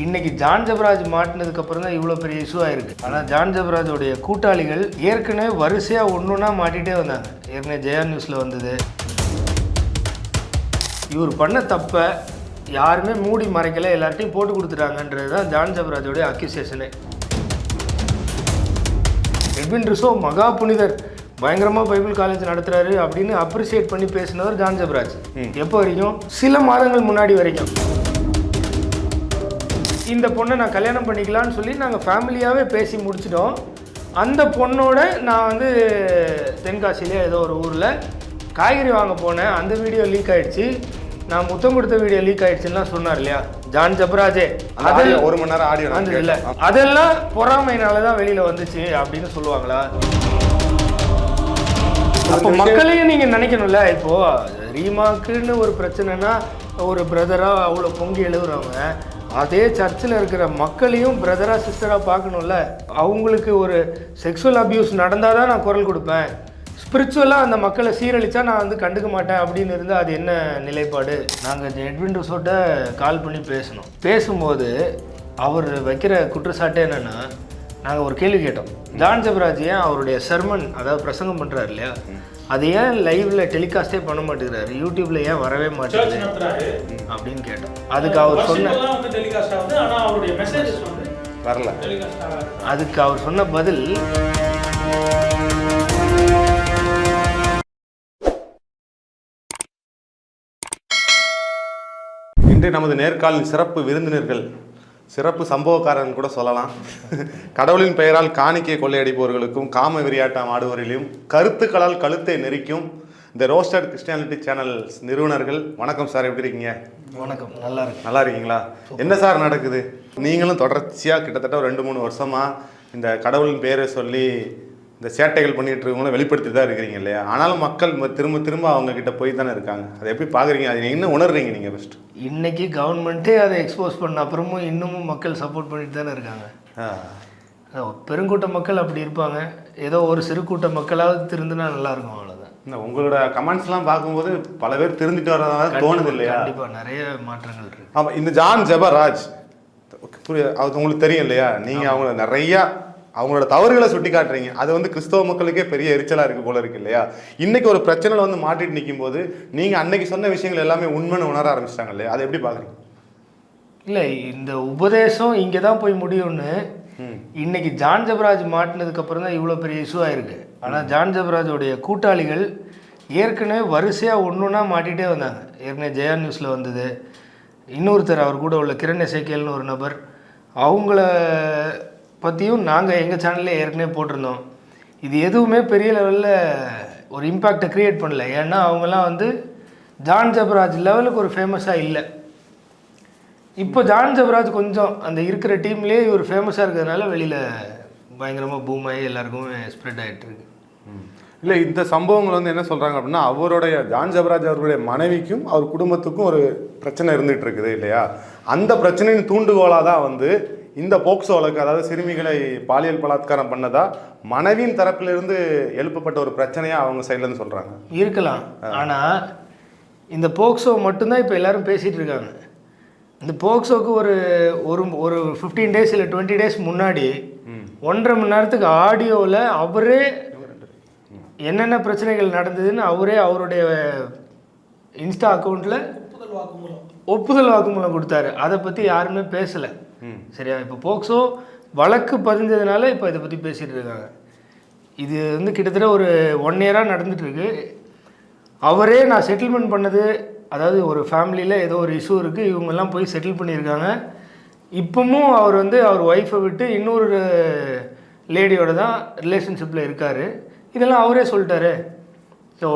இன்னைக்கு ஜான் ஜபராஜ் மாட்டினதுக்கு அப்புறம் தான் இவ்வளோ பெரிய இஷ்யூ ஆயிருக்கு. ஆனால் ஜான் ஜபராஜோடைய கூட்டாளிகள் ஏற்கனவே வரிசையாக ஒன்றுனா மாட்டிகிட்டே வந்தாங்க. ஏற்கனவே ஜெயா நியூஸில் வந்தது. இவர் பண்ண தப்பை யாருமே மூடி மறைக்கல எல்லார்ட்டையும் போட்டு கொடுத்துட்டாங்கன்றது தான் ஜான் ஜபராஜோடைய அக்யூசியேஷனே எட்வின் ரிசோ மகா புனிதர் பயங்கரமாக பைபிள் காலேஜ் நடத்துறாரு அப்படின்னு அப்ரிசியேட் பண்ணி பேசினவர் ஜான் ஜபராஜ். எப்போ வரைக்கும்? சில மாதங்கள் முன்னாடி வரைக்கும். இந்த பொண்ணை நான் கல்யாணம் பண்ணிக்கலாம்னு சொல்லி நாங்கள் ஃபேமிலியாகவே பேசி முடிச்சிட்டோம். அந்த பொண்ணோட நான் வந்து தென்காசியிலே ஏதோ ஒரு ஊரில் காய்கறி வாங்க போனேன். அந்த வீடியோ லீக் ஆயிடுச்சு. நான் முத்தம் கொடுத்த வீடியோ லீக் ஆயிடுச்சுலாம் சொன்னார் இல்லையா? ஜான் ஜபராஜே. audio ஒரு மணி நேரம் ஆடியோ அந்த இல்ல. அதெல்லாம் பொறாமைனால தான் வெளியில வந்துச்சு அப்படின்னு சொல்லுவாங்களா? அப்போ மக்களையும் நீங்க நினைக்கணும்ல. இப்போ ரீமாக்குன்னு ஒரு பிரச்சனைனா ஒரு பிரதரா அவ்வளோ பொங்கி எழுதுறவங்க அதே சர்ச்சில் இருக்கிற மக்களையும் பிரதராக சிஸ்டராக பார்க்கணும்ல? அவங்களுக்கு ஒரு செக்ஸுவல் அப்யூஸ் நடந்தால் தான் நான் குரல் கொடுப்பேன். ஸ்பிரிச்சுவலாக அந்த மக்களை சீரழித்தா நான் வந்து கண்டுக்க மாட்டேன் அப்படின்னு இருந்தால் அது என்ன நிலைப்பாடு? நாங்கள் எட்வின் ரிசோர்ட்டை கால் பண்ணி பேசணும். பேசும்போது அவர் வைக்கிற குற்றச்சாட்டு என்னென்னா நாங்கள் ஒரு கேள்வி கேட்டோம். ஜான் ஜபராஜ் ஏன் அவருடைய சர்மன் அதாவது பிரசங்கம் பண்ணுறாரு இல்லையா? அது ஏன் லைவ்ல டெலிகாஸ்டே பண்ண மாட்டேங்கிறாரு? யூடியூப்ல ஏன் வரவே மாட்டேங்குது? அப்படின்னு கேட்டோம் அதுக்கு அவர் சொன்ன வரல. அதுக்கு அவர் சொன்ன பதில் இன்று நமது நேர்காலின் சிறப்பு விருந்தினர்கள் சிறப்பு சம்பவக்காரன் கூட சொல்லலாம். கடவுளின் பெயரால் காணிக்கை கொள்ளையடிப்பவர்களுக்கும் காம விரியாட்டம் ஆடுவவர்களையும் கருத்துக்களால் கழுத்தை நெரிக்கும் இந்த ரோஸ்டட் கிறிஸ்டியானிட்டி சேனல் நிறுவனர்கள். வணக்கம் சார் எப்படி இருக்கீங்க? வணக்கம் நல்லா இருக்கு நல்லா இருக்கீங்களா? என்ன சார் நடக்குது? நீங்களும் தொடர்ச்சியாக கிட்டத்தட்ட ஒரு ரெண்டு மூணு வருஷமா இந்த கடவுளின் பேரை சொல்லி இந்த சேட்டைகள் பண்ணிட்டு இருக்கவங்களும் வெளிப்படுத்திட்டு தான் இருக்கிறீங்க இல்லையா? ஆனாலும் மக்கள் திரும்ப திரும்ப அவங்க கிட்ட போய் தானே இருக்காங்க. அதை எப்படி பார்க்குறீங்க? அது என்ன உணர்றீங்க நீங்கள் ஃபஸ்ட்டு இன்னைக்கு கவர்மெண்ட்டே அதை எக்ஸ்போஸ் பண்ண அப்புறமும் இன்னமும் மக்கள் சப்போர்ட் பண்ணிட்டு தானே இருக்காங்க. பெருங்கூட்ட மக்கள் அப்படி இருப்பாங்க. ஏதோ ஒரு சிறு கூட்ட மக்களாவது திருந்தினா நல்லா இருக்கும் அவ்வளோதான் இந்த உங்களோட கமெண்ட்ஸ்லாம் பார்க்கும்போது பல பேர் திருந்திட்டு வரதா தோணுது இல்லையா? கண்டிப்பா. நிறைய மாற்றங்கள் இருக்கு. ஆமாம் இந்த ஜான் ஜெபராஜ். புரிய அது உங்களுக்கு தெரியும் இல்லையா? நீங்கள் அவங்கள நிறையா அவங்களோட தவறுகளை சுட்டி காட்டுறீங்க அது வந்து கிறிஸ்தவ மக்களுக்கே பெரிய எரிச்சலாக இருக்கு போல இருக்கு இல்லையா? இன்னைக்கு ஒரு பிரச்சனையில் வந்து மாட்டிட்டு நிற்கும் போது நீங்கள் அன்னைக்கு சொன்ன விஷயங்கள் எல்லாமே உண்மைன்னு உணர ஆரம்பிச்சிட்டாங்க இல்லையா? அதை எப்படி பார்க்குறீங்க இல்லை இந்த உபதேசம் இங்கே தான் போய் முடியும்னு இன்னைக்கு ஜான் ஜபராஜ் மாட்டினதுக்கு அப்புறம் தான் இவ்வளோ பெரிய இஷ்யூ ஆயிருக்கு. ஆனால் ஜான் ஜபராஜோடைய கூட்டாளிகள் ஏற்கனவே வரிசையாக ஒன்றுனா மாட்டிகிட்டே வந்தாங்க. ஏற்கனவே ஜெயா நியூஸில் வந்தது. இன்னொருத்தர் அவர் கூட உள்ள கிரண் எசேக்கியல்னு ஒரு நபர். அவங்கள பற்றியும் நாங்கள் எங்கள் சேனல்ல ஏற்கனவே போட்டிருந்தோம். இது எதுவுமே பெரிய லெவலில் ஒரு இம்பேக்டை க்ரியேட் பண்ணல. ஏன்னா அவங்கெல்லாம் வந்து ஜான் ஜபராஜ் லெவலுக்கு ஒரு ஃபேமஸாக இல்லை. இப்போ ஜான் ஜபராஜ் கொஞ்சம் அந்த இருக்கிற டீம்லேயே இவர் ஃபேமஸாக இருக்கிறதுனால வெளியில் பயங்கரமாக பூம் ஆகி எல்லாருக்கும் ஸ்ப்ரெட் ஆகிட்டுருக்கு இல்லை இந்த சம்பவங்கள் வந்து என்ன சொல்கிறாங்க அப்படின்னா அவருடைய ஜான் ஜெபராஜ் அவருடைய மனைவிக்கும் அவர் குடும்பத்துக்கும் ஒரு பிரச்சனை இருந்துகிட்டு இருக்குது இல்லையா? அந்த பிரச்சனையின் தூண்டுகோலாக தான் வந்து இந்த போக்சோ வழக்கு அதாவது சிறுமிகளை பாலியல் பலாத்காரம் பண்ணதா மனைவியின் தரப்பிலிருந்து எழுப்பப்பட்ட ஒரு பிரச்சனையாக அவங்க சைட்லேருந்து சொல்கிறாங்க இருக்கலாம். ஆனால் இந்த போக்சோ மட்டும்தான் இப்போ எல்லாரும் பேசிகிட்டு இருக்காங்க. இந்த போக்சோக்கு ஒரு ஒரு ஒரு ஃபிஃப்டீன் டேஸ் இல்லை டுவெண்ட்டி டேஸ் முன்னாடி ஒன்றரை மணி நேரத்துக்கு ஆடியோவில் அவரே என்னென்ன பிரச்சனைகள் நடந்ததுன்னு அவரே அவருடைய இன்ஸ்டா அக்கௌண்ட்டில் ஒப்புதல் வாக்குமூலம். ஒப்புதல் வாக்குமூலம் கொடுத்தாரு. அதை பற்றி யாருமே பேசலை. சரியா? இப்போ போக்சோ வழக்கு பதிஞ்சதுனால இப்போ இதை பற்றி பேசிகிட்டு இருக்காங்க. இது வந்து கிட்டத்தட்ட ஒரு ஒன் இயராக நடந்துட்டு இருக்கு. அவரே நான் செட்டில்மெண்ட் பண்ணது அதாவது ஒரு ஃபேமிலியில் ஏதோ ஒரு இஷ்யூ இருக்குது இவங்கெல்லாம் போய் செட்டில் பண்ணியிருக்காங்க. இப்பவும் அவர் வந்து அவர் ஒய்ஃபை விட்டு இன்னொரு லேடியோட தான் ரிலேஷன்ஷிப்பில் இருக்கார். இதெல்லாம் அவரே சொல்லிட்டாரு. ஸோ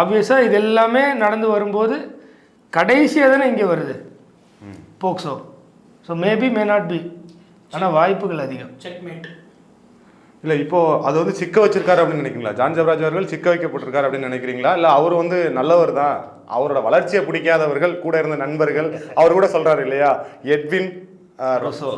ஆப்வியஸாக இது எல்லாமே நடந்து வரும்போது கடைசியாக தானே இங்கே வருது POCSO. So maybe may not be ஆனால் வாய்ப்புகள் அதிகம். செக்மேட் இல்லை இப்போ அது வந்து சிக்க வச்சிருக்காரு அப்படின்னு நினைக்கிறீங்களா? ஜான் ஜெபராஜ் அவர்கள் சிக்க வைக்கப்பட்டிருக்காரு அப்படின்னு நினைக்கிறீங்களா? இல்லை அவர் வந்து நல்லவர் தான்? அவரோட வளர்ச்சியை பிடிக்காதவர்கள் கூட இருந்த நண்பர்கள் அவர் கூட சொல்றாரு இல்லையா? எட்வின்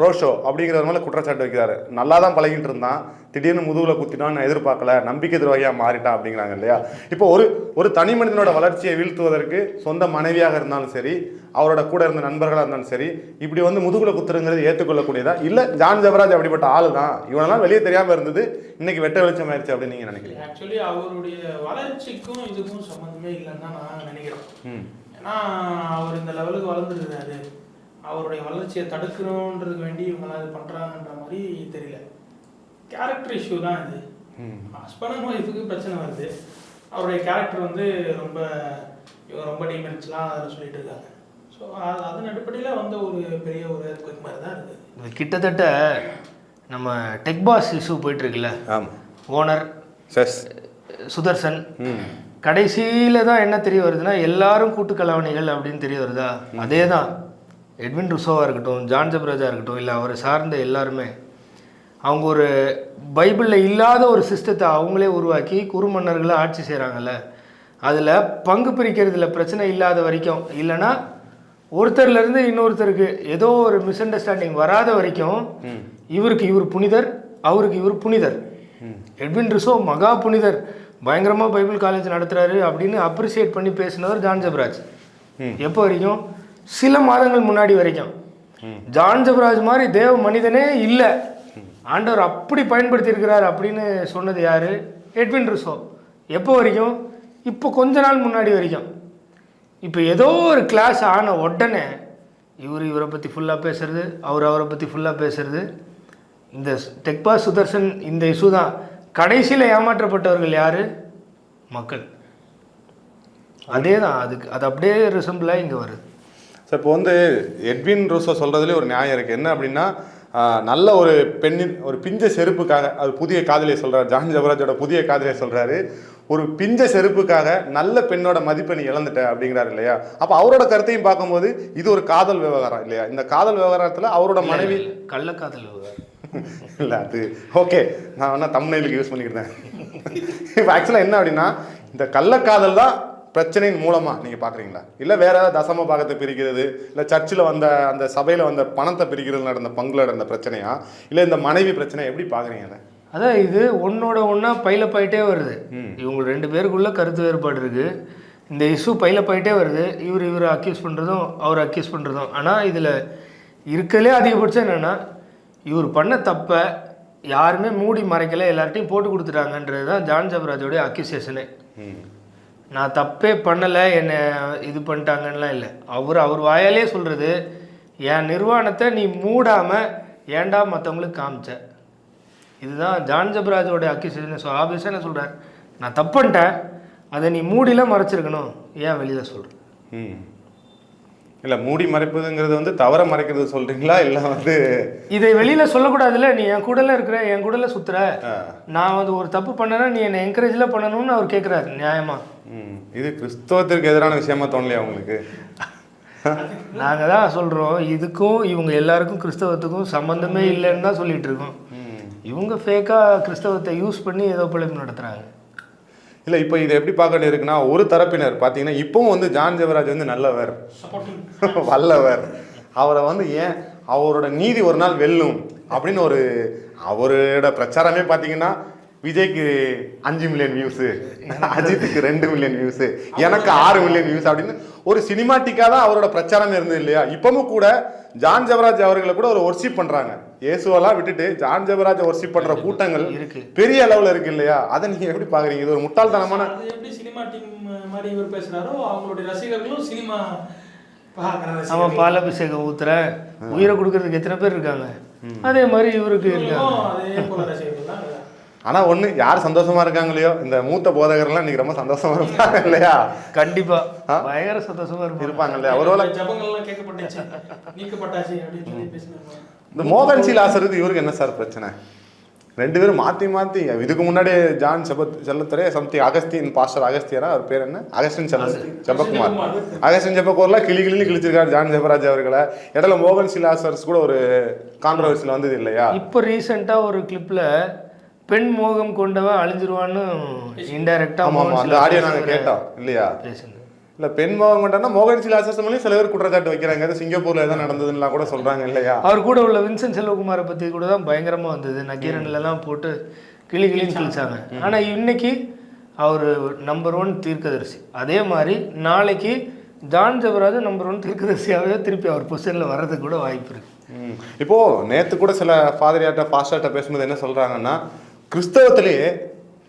ரோஷோ அப்படிங்கிறவர் மேலே குற்றச்சாட்டு வைக்கிறாரு. நல்லா தான் பழகிட்டு இருந்தான். திடீர்னு முதுகுல குத்திட்டான்னு நான் எதிர்பார்க்கல. நம்பிக்கை துரோகியாக மாறிட்டான் அப்படிங்கிறாங்க இல்லையா? இப்போ ஒரு ஒரு தனி மனிதனோட வளர்ச்சியை வீழ்த்துவதற்கு சொந்த மனைவியாக இருந்தாலும் சரி அவரோட கூட இருந்த நண்பர்களாக இருந்தாலும் சரி இப்படி வந்து முதுகுல குத்துறங்கிறது ஏற்றுக்கொள்ளக்கூடியதா? இல்லை ஜான் ஜெபராஜ் அப்படிப்பட்ட ஆளு தான் இவனெல்லாம் வெளியே தெரியாமல் இருந்தது. இன்னைக்கு வெட்ட வெளிச்சம் ஆயிடுச்சு அப்படின்னு நீங்கள் நினைக்கிறீங்க? ஆக்சுவலி அவருடைய வளர்ச்சிக்கும் இதுக்கும் சம்மந்தமே இல்லைன்னு தான் நான் நினைக்கிறேன். ஏன்னா அவர் இந்த லெவலுக்கு வளர்ந்துருக்காரு அவருடைய வளர்ச்சியை தடுக்கணுன்றதுக்கு வேண்டி இவங்களாம் இது பண்ணுறாங்கன்ற மாதிரி தெரியல. கேரக்டர் இஷ்யூ தான் இது. ஹஸ்பண்ட் அண்ட் ஒய்ஃபுக்கு பிரச்சனை வருது. அவருடைய கேரக்டர் வந்து ரொம்ப இவங்க ரொம்ப டீமெரிட்ஸ்லாம் அதில் சொல்லிட்டு இருக்காங்க. ஸோ அதன் அடிப்படையில் வந்த ஒரு பெரிய ஒரு குவிக் மாதிரி தான் இருக்குது. கிட்டத்தட்ட நம்ம டெக் பாஸ் இஷ்யூ போயிட்டுருக்குல்ல ஆமாம் ஓனர் செஸ் சுதர்சன். ம். கடைசியில் தான் என்ன தெரிய வருதுன்னா எல்லாரும் கூட்டு கலவணிகள் அப்படின்னு தெரிய வருதா? அதே தான் எட்வின் ருசோவாக இருக்கட்டும் ஜான் ஜப்ராஜா இருக்கட்டும் இல்லை அவரை சார்ந்த எல்லாருமே அவங்க ஒரு பைபிளில் இல்லாத ஒரு சிஸ்டத்தை அவங்களே உருவாக்கி குறுமன்னர்களை ஆட்சி செய்கிறாங்கல்ல அதில் பங்கு பிரிக்கிறதுல பிரச்சனை இல்லாத வரைக்கும் இல்லைன்னா ஒருத்தர்லேருந்து இன்னொருத்தருக்கு ஏதோ ஒரு மிஸ் அண்டர்ஸ்டாண்டிங் வராத வரைக்கும் இவருக்கு இவர் புனிதர் அவருக்கு இவர் புனிதர். எட்வின் ரிசோ மகா புனிதர் பயங்கரமாக பைபிள் காலேஜ் நடத்துறாரு அப்படின்னு அப்ரிசியேட் பண்ணி பேசினவர் ஜான் ஜபராஜ் எப்போ வரைக்கும்? சில மாதங்கள் முன்னாடி வரைக்கும். ஜான் ஜபராஜ் மாதிரி தேவ மனிதனே இல்லை. ஆண்டவர் அப்படி பயன்படுத்தியிருக்கிறார் அப்படின்னு சொன்னது யார்? எட்வின் ரிசோ. எப்போ வரைக்கும்? இப்போ கொஞ்ச நாள் முன்னாடி வரைக்கும். இப்போ ஏதோ ஒரு கிளாஸ் ஆன உடனே இவர் இவரை பற்றி ஃபுல்லாக பேசுறது அவர் அவரை பற்றி ஃபுல்லாக பேசுறது. இந்த டெக்பா சுதர்சன் இந்த இஷ்யூ தான். கடைசியில் ஏமாற்றப்பட்டவர்கள் யார்? மக்கள். அதே தான் அதுக்கு அது அப்படியே ரிசம்பிளாக இங்கே வருது. ஸோ இப்போ வந்து எட்வின் ரூசோ சொல்கிறதுலே ஒரு நியாயம் இருக்குது என்ன அப்படின்னா நல்ல ஒரு பெண்ணின் ஒரு பிஞ்ச செருப்புக்காக அது புதிய காதலியை சொல்கிறார் ஜான் ஜவராஜோட புதிய காதலியை சொல்கிறாரு ஒரு பிஞ்ச செருப்புக்காக நல்ல பெண்ணோட மதிப்பை நீ இழந்துட்ட அப்படிங்கிறாரு இல்லையா? அப்போ அவரோட கருத்தையும் பார்க்கும்போது இது ஒரு காதல் விவகாரம் இல்லையா? இந்த காதல் விவகாரத்தில் அவரோட மனைவி கள்ளக்காதல் விவகாரம். இல்லை அது ஓகே நான் வேணா தமிழ்நெலுக்கு யூஸ் பண்ணிக்கிட்டேன் இப்போ ஆக்சுவலாக என்ன அப்படின்னா இந்த கள்ளக்காதல் தான் பிரச்சனையின் மூலமாக நீங்கள் பார்க்குறீங்களா இல்லை வேற ஏதாவது தசம பாகத்தை பிரிக்கிறது இல்லை சர்ச்சில் வந்த அந்த சபையில் வந்த பணத்தை பிரிக்கிறது நடந்த பங்குல நடந்த பிரச்சனையா? இல்லை இந்த மனைவி பிரச்சனை எப்படி பார்க்குறீங்க அதை? அதான் இது ஒன்னோட ஒன்றா பைலப் ஆயிட்டே வருது. இவங்க ரெண்டு பேருக்குள்ள கருத்து வேறுபாடு இருக்கு. இந்த இஷ்யூ பைலப் ஆயிட்டே வருது. இவர் இவரை அக்யூஸ் பண்ணுறதும் அவர் அக்யூஸ் பண்ணுறதும் ஆனால் இதில் இருக்கலே அதிகபட்சம் என்னென்னா இவர் பண்ண தப்பை யாருமே மூடி மறைக்கல. எல்லார்ட்டையும் போட்டு கொடுத்துட்டாங்கன்றது தான் ஜான் ஜபராஜோடைய அக்யூசியேஷனே நான் தப்பே பண்ணலை என்னை இது பண்ணிட்டாங்கன்னுலாம் இல்லை. அவர் அவர் வாயாலே சொல்கிறது என் நிர்வாணத்தை நீ மூடாமல் ஏன்டா மற்றவங்களுக்கு காமிச்ச? இதுதான் ஜான் ஜபராஜோட அக்யூசேஷன் ஸோ ஆபியஸாக என்ன சொல்கிறார் நான் தப்பு பண்ணிட்டேன். அதை நீ மூடில மறைச்சிருக்கணும். ஏன் வெளியில் சொல்கிற ம். இல்லை மூடி மறைப்பதுங்கிறது வந்து தவற மறைக்கிறது சொல்கிறீங்களா இல்லை வந்து இதை வெளியில் சொல்லக்கூடாதுல்ல நீ என் கூடல இருக்கிற என் கூடல சுத்துற. நான் வந்து ஒரு தப்பு பண்ணேன்னா நீ என்னை என்கரேஜில் பண்ணணும்னு அவர் கேட்குறாரு நியாயமா? ம் இது கிறிஸ்தவத்திற்கு எதிரான விஷயமா தோணலையா உங்களுக்கு? நாங்கள் தான் சொல்கிறோம் இதுக்கும் இவங்க எல்லாருக்கும் கிறிஸ்தவத்துக்கும் சம்மந்தமே இல்லைன்னு தான் சொல்லிட்டு இருக்கோம். இவங்க ஃபேக்காக கிறிஸ்தவத்தை யூஸ் பண்ணி ஏதோ பிழைப்பு நடத்துகிறாங்க இல்லை இப்போ இதை எப்படி பார்க்க வேண்டியது இருக்குன்னா ஒரு தரப்பினர் பார்த்தீங்கன்னா இப்பவும் வந்து ஜான் ஜெவராஜ் வந்து நல்லவர். வல்லவர். அவரை வந்து ஏன் அவரோட நீதி ஒரு நாள் வெல்லும் அப்படின்னு ஒரு அவரோட பிரச்சாரமே பார்த்தீங்கன்னா விஜய்க்கு அஞ்சு மில்லியன் வியூஸு அஜித்துக்கு ரெண்டு மில்லியன் வியூஸு எனக்கு ஆறு மில்லியன் வியூஸ் அப்படின்னு ஒரு சினிமாட்டிக்காக தான் அவரோட பிரச்சாரமே இருந்தது இல்லையா? இப்பவும் கூட ஜான் ஜெவராஜ் அவர்களை கூட ஒரு ஒர்ஷிப் பண்றாங்க. இயேசுவெல்லாம் விட்டுட்டு ஜான் ஜெவராஜ் ஒர்ஷிப் பண்ற கூட்டங்கள் இருக்கு. பெரிய அளவுல இருக்கு இல்லையா? அதை நீங்க எப்படி பாக்குறீங்க இது ஒரு முட்டாள்தனமான அது எப்படி சினிமா டீம் மாதிரி இவர் பேசுறாரோ அவங்களுடைய ரசிகர்களும் சினிமா பார்க்குற அவன் பாலாபிஷேகம் ஊத்துற உயிரை கொடுக்கறதுக்கு எத்தனை பேர் இருக்காங்க? அதே மாதிரி இவருக்கு இருக்காங்க. இவங்களும் அதே போல ரசிகர்கள் தான் இருக்காங்க. ஆனா ஒண்ணு யார் சந்தோஷமா இருக்காங்களோ இந்த மூத்த போதகர்லாம் இன்னைக்கு ரொம்ப சந்தோஷமா இருப்பாங்க இல்லையா? கண்டிப்பா. பயங்கர சந்தோஷமா இருப்பாங்க. இல்லையா? ஒருவேளை இந்த மோகன் சீலாசருக்கு இவருக்கு என்ன சார் பிரச்சனை? ரெண்டு பேரும் மாத்தி மாத்தி இதுக்கு முன்னாடி ஜான் செபத் செல்லத்துறை சம்திங் அகஸ்தின் பாஸ்டர் அகஸ்தியரா அவர் பேர் என்ன? அகஸ்டின் செல்ல ஜெபக்குமார். அகஸ்டின் ஜெபக்குமார்லாம் கிளி கிளின்னு கிழிச்சிருக்காரு ஜான் ஜெபராஜ் அவர்களை. இடையில மோகன் சீலாசர்ஸ் கூட ஒரு கான்ட்ரவர்சியில் வந்தது இல்லையா? இப்போ ரீசெண்டாக ஒரு கிளிப்ல பெண் மோகம் கொண்டவன் அழிஞ்சிருவான்னு இன்டைரக்டா ஆமா ஆமா அந்த ஆடியோ நாங்க கேட்டோம் இல்லையா? பேசுனது இல்ல பெண் மோகம் கொண்டா மோகன் சிலாசஸ்மலையும் சில பேர் குற்றச்சாட்டு வைக்கிறாங்க. அது சிங்கப்பூர்ல எதாவது நடந்ததுன்னா கூட சொல்றாங்க இல்லையா? அவர் கூட உள்ள வின்சென்ட் செல்வகுமாரை பற்றி கூட தான் பயங்கரமாக வந்தது. நக்கீரன்லலாம் போட்டு கிளி கிளின்னு கிழிச்சாங்க ஆனால் இன்னைக்கு அவர் நம்பர் ஒன் தீர்க்கதரிசி. அதே மாதிரி நாளைக்கு ஜான் ஜெபராஜ் நம்பர் ஒன் தீர்க்கதரிசியாகவே திருப்பி அவர் பொசிஷனில் வர்றதுக்கு கூட வாய்ப்பு இருக்கு. ம். இப்போ நேத்து கூட சில ஃபாதரியாட்ட பாஸ்டார்ட்ட பேசும்போது என்ன சொல்றாங்கன்னா கிறிஸ்தவத்திலேயே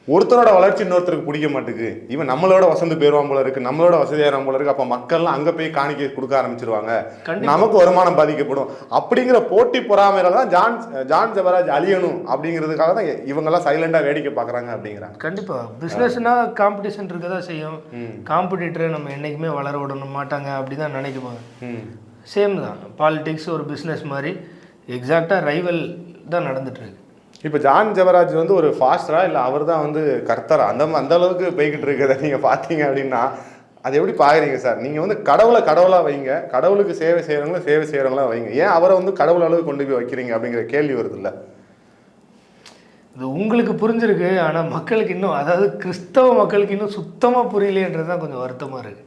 ஒருத்தரோட வளர்ச்சி இன்னொருத்தருக்கு பிடிக்க மாட்டேங்குது இவன் நம்மளோட வசந்து போயிருவான் போல இருக்கு நம்மளோட வசதியாரம் போல இருக்கு. அப்ப மக்கள்லாம் அங்க போய் காணிக்கை கொடுக்க ஆரம்பிச்சிருவாங்க. நமக்கு வருமானம் பாதிக்கப்படும். அப்படிங்கிற போட்டி பொறாமையில தான் ஜான் ஜான் ஜெபராஜ் அழியணும் அப்படிங்கிறதுக்காக தான் இவங்கெல்லாம் சைலண்டா வேடிக்கை பார்க்கறாங்க அப்படிங்கிறாங்க. கண்டிப்பாக பிஸ்னஸ்னா காம்படிஷன் இருக்க தான் செய்யும் காம்படிட்டரை நம்ம என்றைக்குமே வளர விட மாட்டாங்க அப்படி தான் நினைக்குவாங்க. சேம் தான். பாலிடிக்ஸ் ஒரு பிஸ்னஸ் மாதிரி எக்ஸாக்டாக ரைவல் தான் நடந்துட்டு இருக்கு. இப்போ ஜான் ஜெபராஜ் வந்து ஒரு ஃபாஸ்டரா இல்லை அவர் தான் வந்து கர்த்தரா? அந்த ம- அந்த அளவுக்கு போய்கிட்டு இருக்கிறத நீங்கள் பார்த்தீங்க அப்படின்னா அது எப்படி பார்க்குறீங்க சார்? நீங்கள் வந்து கடவுளை கடவுளாக வைங்க. கடவுளுக்கு சேவை செய்கிறவங்கள சேவை செய்கிறவங்களா வைங்க. ஏன் அவரை வந்து கடவுள் அளவுக்கு கொண்டு போய் வைக்கிறீங்க அப்படிங்கிற கேள்வி வருது இல்லை? இது உங்களுக்கு புரிஞ்சிருக்கு ஆனால் மக்களுக்கு இன்னும் அதாவது கிறிஸ்தவ மக்களுக்கு இன்னும் சுத்தமாக புரியலைன்றது தான் கொஞ்சம் வருத்தமாக இருக்கு.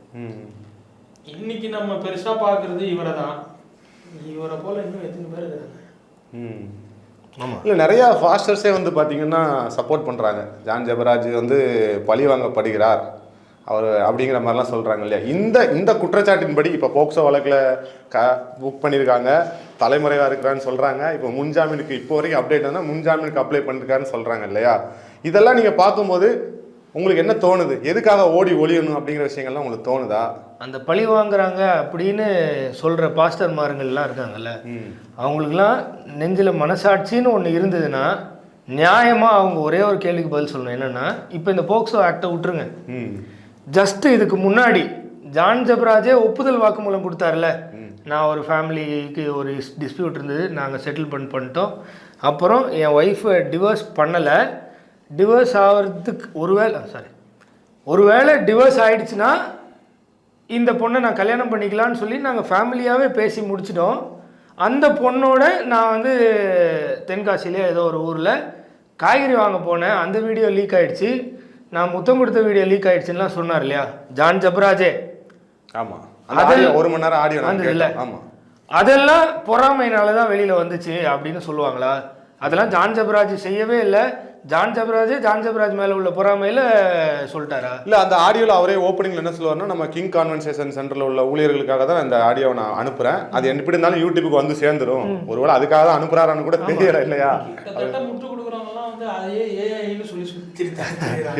இன்னைக்கு நம்ம பெருசா பார்க்கறது இவரை தான். இவரை போல இன்னும் எத்தனை பேர் இருக்காங்க? ஆமாம் இல்லை நிறையா ஃபாஸ்டர்ஸே வந்து பார்த்தீங்கன்னா சப்போர்ட் பண்ணுறாங்க ஜான் ஜெபராஜ் வந்து பழி வாங்கப்படுகிறார். அவர் அப்படிங்கிற மாதிரிலாம் சொல்கிறாங்க இல்லையா? இந்த இந்த குற்றச்சாட்டின்படி இப்போ போக்சோ வழக்கில் க புக் பண்ணியிருக்காங்க தலைமுறையாக இருக்கிறான்னு சொல்கிறாங்க இப்போ முன்ஜாமீனுக்கு இப்போ வரைக்கும் அப்டேட் ஆனால் முன்ஜாமீனுக்கு அப்ளை பண்ணிருக்காருன்னு சொல்கிறாங்க இல்லையா? இதெல்லாம் நீங்கள் பார்க்கும்போது உங்களுக்கு என்ன தோணுது? எதுக்காக ஓடி ஒளியணும் அப்படிங்கிற விஷயங்கள்லாம் உங்களுக்கு தோணுதா? அந்த பழி வாங்குறாங்க அப்படின்னு சொல்கிற பாஸ்டர் மாருங்கள்லாம் இருக்காங்கல்ல. அவங்களுக்குலாம் நெஞ்சில் மனசாட்சின்னு ஒன்று இருந்ததுன்னா நியாயமாக அவங்க ஒரே ஒரு கேள்விக்கு பதில் சொல்லணும். என்னென்னா இப்போ இந்த போக்சோ ஆக்டை விட்டுருங்க. ம். ஜஸ்ட் இதுக்கு முன்னாடி ஜான் ஜப்ராஜே ஒப்புதல் வாக்குமூலம் கொடுத்தாருல நான் ஒரு ஃபேமிலிக்கு ஒரு டிஸ்பியூட் இருந்தது நாங்கள் செட்டில்மெண்ட் பண்ணிட்டோம். அப்புறம் என் ஒய்ஃபை டிவோர்ஸ் பண்ணலை. டிவோர்ஸ் ஆகிறதுக்கு ஒருவேளை சாரி ஒருவேளை டிவோர்ஸ் ஆயிடுச்சுன்னா இந்த பொண்ணை நான் கல்யாணம் பண்ணிக்கலாம்னு சொல்லி நாங்கள் ஃபேமிலியாகவே பேசி முடிச்சிட்டோம். அந்த பொண்ணோட நான் வந்து தென்காசியிலே ஏதோ ஒரு ஊரில் காய்கறி வாங்க போனேன். அந்த வீடியோ லீக் ஆயிடுச்சு. நான் முத்தம் கொடுத்த வீடியோ லீக் ஆயிடுச்சுன்னுலாம் சொன்னார் இல்லையா? ஜான் ஜப்ராஜே. ஆமாம் அந்த அது- audio, ஒரு மணி நேரம் ஆடியோ இல்ல. ஆமாம் அதெல்லாம் பொறாமைனால தான் வெளியில் வந்துச்சு அப்படின்னு சொல்லுவாங்களா? அதெல்லாம் ஜான் ஜப்ராஜ் செய்யவே இல்லை. ஜான் ஜப்ராஜே ஜான் ஜப்ராஜ் மேலே உள்ள பொறாமையில் சொல்லிட்டாரா? இல்ல அந்த ஆடியோல அவரே ஓப்பனிங்ல என்ன சொல்லுவாருன்னா நம்ம கிங் கான்வென்சேஷன் சென்டர்ல உள்ள ஊழியர்களுக்காக தான் இந்த ஆடியோவை நான் அனுப்புறேன். அது எப்படி இருந்தாலும் யூடியூபுக்கு வந்து சேர்ந்துரும். ஒருவேளை அதுக்காக தான் அனுப்புறாரான்னு கூட தெரியல இல்லையா?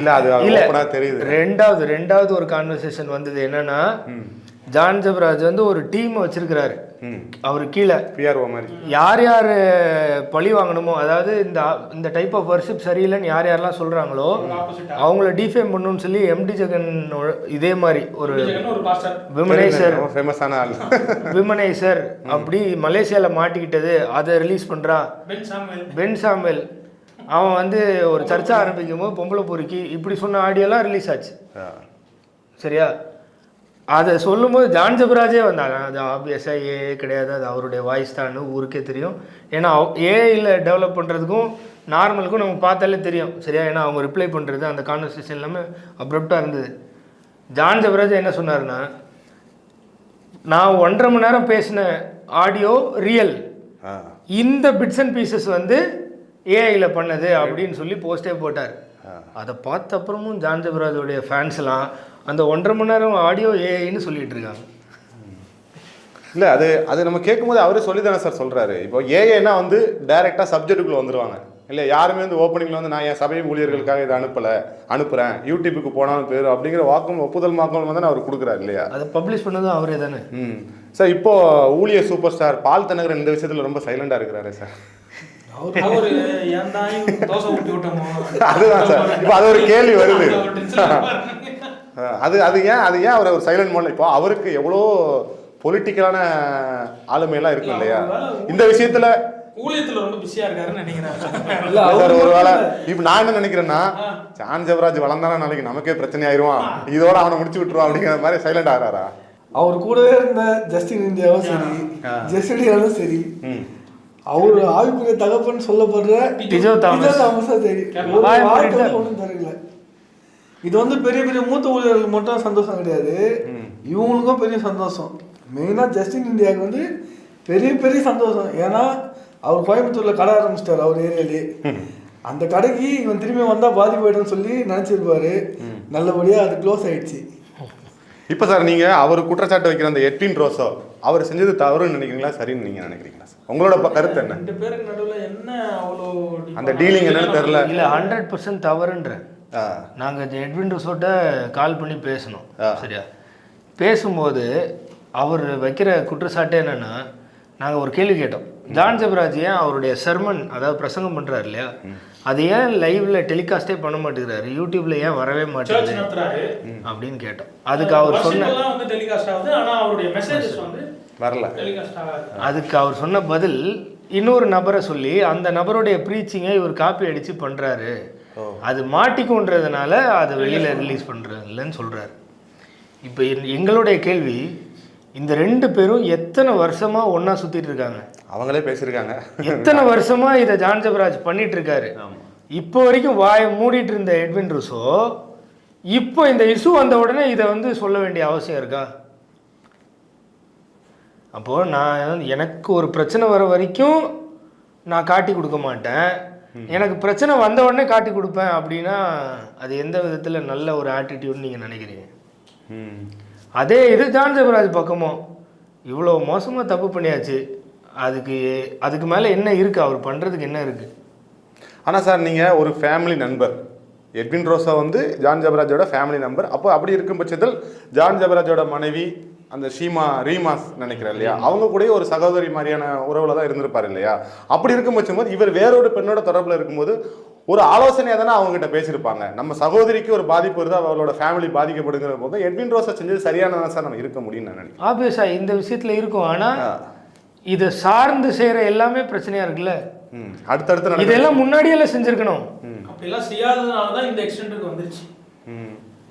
இல்ல அது தெரியுது. ரெண்டாவது ரெண்டாவது ஒரு கான்வர்சேஷன் வந்தது என்னன்னா ஜான் ஜப்ராஜ் வந்து ஒரு டீம் வச்சிருக்கிறாரு. ம். அவர் கீழே. பிஆர்ஓ மாதிரி. யார் யார் பழி வாங்கணுமோ அதாவது இந்த இந்த டைப் ஆஃப் வர்ஷிப் சரியில்லைன்னு யார் யாரெல்லாம் சொல்கிறாங்களோ அவங்கள டிஃபேம் பண்ணணும்னு சொல்லி எம்டி ஜெகன் இதே மாதிரி ஒரு விமனேசர். ஃபேமஸான ஆள். விமனேசர் அப்படி மலேசியாவில் மாட்டிக்கிட்டது அதை ரிலீஸ் பண்ணுறா பென் சாமுவேல் பென் சாமுவேல் அவன் வந்து ஒரு சர்ச்சை ஆரம்பிக்கும் போது பொம்பளை பொறுக்கி இப்படி சொன்ன ஆடியோலாம் ரிலீஸ் ஆச்சு. சரியா? அதை சொல்லும்போது ஜான் ஜபராஜே வந்தாங்க. அது ஆப்வியஸாக ஏ கிடையாது. அது அவருடைய வாய்ஸ் தான். ஊருக்கே தெரியும். ஏன்னா ஏஐயில் டெவலப் பண்ணுறதுக்கும் நார்மலுக்கும் நம்ம பார்த்தாலே தெரியும். சரியா? ஏன்னா அவங்க ரிப்ளை பண்ணுறது அந்த கான்வர்சேஷன் எல்லாமே அப்ரப்டாக இருந்தது. ஜான் ஜபராஜ் என்ன சொன்னாருன்னா நான் ஒன்றரை மணி நேரம் பேசின ஆடியோ ரியல். இந்த பிட்ஸ் அண்ட் பீசஸ் வந்து ஏஐயில் பண்ணது அப்படின்னு சொல்லி போஸ்டே போட்டார். அதை பார்த்த அப்புறமும் ஜான் ஜபராஜோடைய ஃபேன்ஸ்லாம் அந்த ஒன்றரை மணி நேரம் ஆடியோ ஏஐன்னு சொல்லிட்டு இருக்காங்க. இல்ல அது அது நம்ம கேட்கும்போது அவரே சொல்லி தானே சார் சொல்றாரு. இப்போ ஏஏனா வந்து டைரக்டா சப்ஜெக்ட்டுக்குள்ள வந்துருவாங்க. இல்ல யாருமே வந்து ஓப்பனிங்ல வந்து நான் என் சபை ஊழியர்களுக்காக இதை அனுப்பல அனுப்புறேன் யூடியூபுக்கு போனாலும் பேர் அப்படிங்கிற வாக்கும் ஒப்புதல் வாக்கும் வந்து அவர் கொடுக்குறாரு இல்லையா? அதை பப்ளிஷ் பண்ணதும் அவரே தானே. ம். சார் இப்போ ஊழிய சூப்பர் ஸ்டார் பால் தனகரன் இந்த விஷயத்துல ரொம்ப சைலண்டா இருக்கிறாரு சார் அதுதான் சார் இப்போ அது ஒரு கேள்வி வருது. அது அது ஏன் அது ஏன் அவர் ஒரு சைலண்ட் மோட்ல இப்போ அவருக்கு எவ்வளோ பொலிட்டிக்கலான ஆளுமையெல்லாம் இருக்கும் இல்லையா? இந்த விஷயத்துல ஊழியத்துல ரொம்ப பிஸியா இருக்காருன்னு நினைக்கிறேன். ஒருவேளை இப்போ நான் என்ன நினைக்கிறேன்னா ஜான் ஜெவராஜ் வளர்ந்தானா நாளைக்கு நமக்கே பிரச்சனை ஆயிருவான் இதோட அவனை முடிச்சு விட்டுருவான் அப்படிங்கிற மாதிரி சைலண்ட் ஆகிறாரா? அவர் கூடவே இருந்த ஜஸ்டின் இந்தியாவும் சரி ஜெஸ்டினியாலும் சரி அவர் ஆவிக்குரிய தகப்பன் சொல்லப்படுற சரி. ஒன்றும் தெரியல. இது வந்து பெரிய பெரிய மூத்த ஊழியர்களுக்கு மட்டும் சந்தோஷம் கிடையாது. இவங்களுக்கும் பெரிய சந்தோஷம். மெயினாக ஜஸ்டின் இந்தியாவுக்கு வந்து பெரிய பெரிய சந்தோஷம். ஏன்னா அவர் கோயம்புத்தூரில் கடை ஆரம்பிச்சிட்டார் அவர் ஏரியாலே அந்த கடைக்கு இவன் திரும்பி வந்தால் பாதி போயிடும்னு சொல்லி நினச்சிருப்பாரு. நல்லபடியாக அது க்ளோஸ் ஆயிடுச்சு. இப்போ சார் நீங்க அவர் குற்றச்சாட்டு வைக்கிற அந்த எட்டின் ரோசோ அவர் செஞ்சது தவறுன்னு நினைக்கிறீங்களா? சரின்னு நீங்க நினைக்கிறீங்களா சார்? உங்களோட கருத்து என்ன? ரெண்டு பேருக்கு நடுவுல என்ன அவ்வளோ அந்த dealing என்னன்னு தெரியல. இல்லை ஹண்ட்ரட் பர்சன்ட் தவறுன்றேன் ஆ, நாங்கள் எட்வின் ரிசோர்ட்ட கால் பண்ணி பேசணும். ஆ. சரியா? பேசும்போது அவர் வைக்கிற குற்றச்சாட்டு என்னன்னா நாங்கள் ஒரு கேள்வி கேட்டோம். ஜான் ஜெபராஜ் ஏன் அவருடைய சர்மன் அதாவது பிரசங்கம் பண்ணுறாரு இல்லையா? அது ஏன் லைவ்ல டெலிகாஸ்டே பண்ண மாட்டேங்கிறாரு? யூடியூப்ல ஏன் வரவே மாட்டேங்குது அப்படின்னு கேட்டோம். அதுக்கு அவர் சொன்ன வருஷங்கள்லாம் வந்து டெலிகாஸ்ட் ஆகுது ஆனா அவருடைய மெசேஜஸ் வந்து வரல. டெலிகாஸ்ட் ஆகாது. அதுக்கு அவர் சொன்ன பதில் இன்னொரு நபரை சொல்லி அந்த நபருடைய ப்ரீச்சிங்கை இவர் காப்பி அடிச்சு பண்றாரு. அது மாட்டிக்குன்றதுனால அதை வெளியில ரிலீஸ் பண்றது இல்லைன்னு சொல்றாரு. இப்போ எங்களுடைய கேள்வி இந்த ரெண்டு பேரும் எத்தனை வருஷமா ஒண்ணா சுத்திட்டு இருக்காங்க? அவங்களே பேசியிருக்காங்க. எத்தனை வருஷமா இதை ஜான் ஜெபராஜ் பண்ணிட்டு இருக்காரு? இப்போ வரைக்கும் வாயை மூடிட்டு இருந்த எட்வின் ருசோ இப்போ இந்த இஷ்யூ வந்த உடனே இதை வந்து சொல்ல வேண்டிய அவசியம் இருக்கா? அப்போ நான் எனக்கு ஒரு பிரச்சனை வர வரைக்கும் நான் காட்டி கொடுக்க மாட்டேன். எனக்கு பிரச்சனை வந்த உடனே காட்டி கொடுப்பேன் அப்படின்னா அது எந்த விதத்தில் நல்ல ஒரு ஆட்டிடியூட்னு நீங்கள் நினைக்கிறீங்க? ம். அதே இது ஜான் ஜெபராஜ் பக்கமும் இவ்வளோ மோசமாக தப்பு பண்ணியாச்சு. அதுக்கு அதுக்கு மேலே என்ன இருக்குது அவர் பண்ணுறதுக்கு என்ன இருக்குது ஆனா சார் நீங்க ஒரு ஃபேமிலி நண்பர் எட்வின் ரோசா வந்து ஜான் ஜபராஜோட ஃபேமிலி நம்பர் அப்போ அப்படி இருக்கும் பட்சத்தில் ஜான் ஜபராஜோட மனைவி அந்த ஷீமா ரீமாஸ் நினைக்கிறேன் இல்லையா? அவங்க கூடயே ஒரு சகோதரி மாதிரியான உறவுல தான் இருந்திருப்பாரு இல்லையா? அப்படி இருக்கும் பட்சம் இவர் வேறொரு பெண்ணோட தொடர்புல இருக்கும்போது ஒரு ஆலோசனையாக தானே அவங்க கிட்ட பேசியிருப்பாங்க. நம்ம சகோதரிக்கு ஒரு பாதிப்பு வருது அவளோட ஃபேமிலி பாதிக்கப்படுங்கிற போது எட்வின் ரோசா செஞ்சது சரியானதான் சார் நம்ம இருக்க முடியும்னு நான் நினைக்கிறேன். ஆப்வியஸாக இந்த விஷயத்தில் இருக்கும். ஆனால். இதை சார்ந்து செய்கிற எல்லாமே பிரச்சனையாக இருக்குல்ல? ம். அடுத்தடுத்து நடக்க இதெல்லாம் முன்னாடியெல்லாம் செஞ்சுருக்கணும். அப்படிலாம் செய்யாததுனால தான் இந்த எக்ஸ்டென்ட்டுக்கு வந்துருச்சு.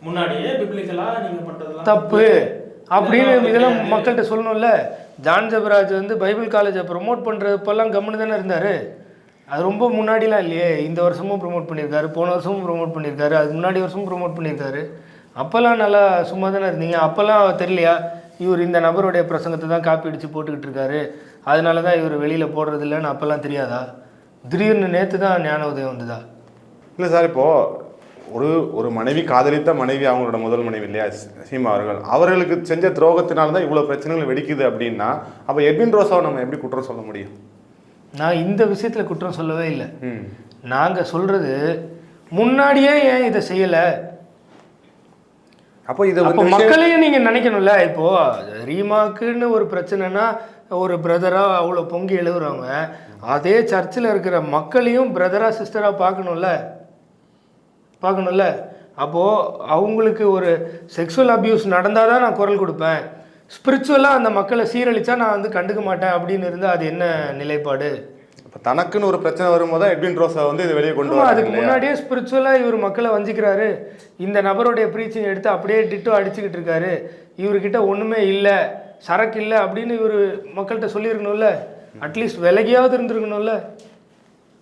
முன்னாடியே பிப்ளிக்கலா நீங்க பண்றதெல்லாம் தப்பு. அப்படின்னு இதெல்லாம். மக்கள்கிட்ட சொல்லணும்ல. ஜான் ஜெபராஜ் வந்து பைபிள் காலேஜை ப்ரொமோட் பண்ணுறப்பெல்லாம் கம்முன்னு தானே இருந்தார். அது ரொம்ப முன்னாடிலாம் இல்லையே. இந்த வருஷமும் ப்ரோமோட் பண்ணியிருக்காரு. போன வருஷமும் ப்ரோமோட் பண்ணியிருக்காரு. அதுக்கு முன்னாடி வருஷமும் ப்ரோமோட் பண்ணியிருக்காரு. அப்போல்லாம் நல்லா சும்மா தானே இருந்தீங்க. அப்போல்லாம் தெரியலையா? இவர் இந்த நபருடைய பிரசங்கத்தை தான் காப்பி அடித்து போட்டுக்கிட்டு இருக்காரு. அதனால தான் இவர் வெளியில் போடுறது இல்லைன்னு அப்போல்லாம் தெரியாதா? திடீர்னு நேற்று தான் ஞான உதயம் வந்ததா? இல்லை சார் இப்போ ஒரு ஒரு மனைவி காதலித்த மனைவி அவங்களோட முதல் மனைவி இல்லையா சீமா அவர்கள். அவர்களுக்கு செஞ்ச துரோகத்தினால தான் இவ்வளோ பிரச்சனைகள் வெடிக்குது அப்படின்னா அப்போ எட்வின் ரோசாவை நம்ம எப்படி குற்றம் சொல்ல முடியும்? நான் இந்த விஷயத்தில் குற்றம் சொல்லவே இல்லை. நாங்கள் சொல்கிறது முன்னாடியே ஏன் இதை செய்யலை? அப்போ இது அப்போ மக்களையும் நீங்கள் நினைக்கணும்ல இப்போ ரீமாக்குன்னு ஒரு பிரச்சனைனா ஒரு பிரதராக அவ்வளோ பொங்கி எழுவுறவங்க அதே சர்ச்சில் இருக்கிற மக்களையும் பிரதராக சிஸ்டராக பார்க்கணும்ல. பார்க்கணும்ல? அப்போது அவங்களுக்கு ஒரு செக்ஷுவல் அபியூஸ் நடந்தால் தான் நான் குரல் கொடுப்பேன். ஸ்பிரிச்சுவலாக அந்த மக்களை சீரழிச்சா நான் வந்து கண்டுக்க மாட்டேன் அப்படின்னு இருந்தால் அது என்ன நிலைப்பாடு? இப்போ தனக்குன்னு ஒரு பிரச்சனை வரும்போது எட்வின் ரோசா வந்து இதை வெளியே கொண்டு வராங்க அதுக்கு முன்னாடியே ஸ்பிரிச்சுவலாக இவர் மக்களை வஞ்சிக்கிறாரு. இந்த நபருடைய ப்ரீச்சிங் எடுத்து அப்படியே டிட்டோ அடிச்சுக்கிட்டு இருக்காரு. இவர்கிட்ட ஒன்றுமே இல்லை சரக்கு இல்லை அப்படின்னு இவர் மக்கள்கிட்ட சொல்லியிருக்கணும்ல? அட்லீஸ்ட் விலகியாவது இருந்திருக்கணும்ல?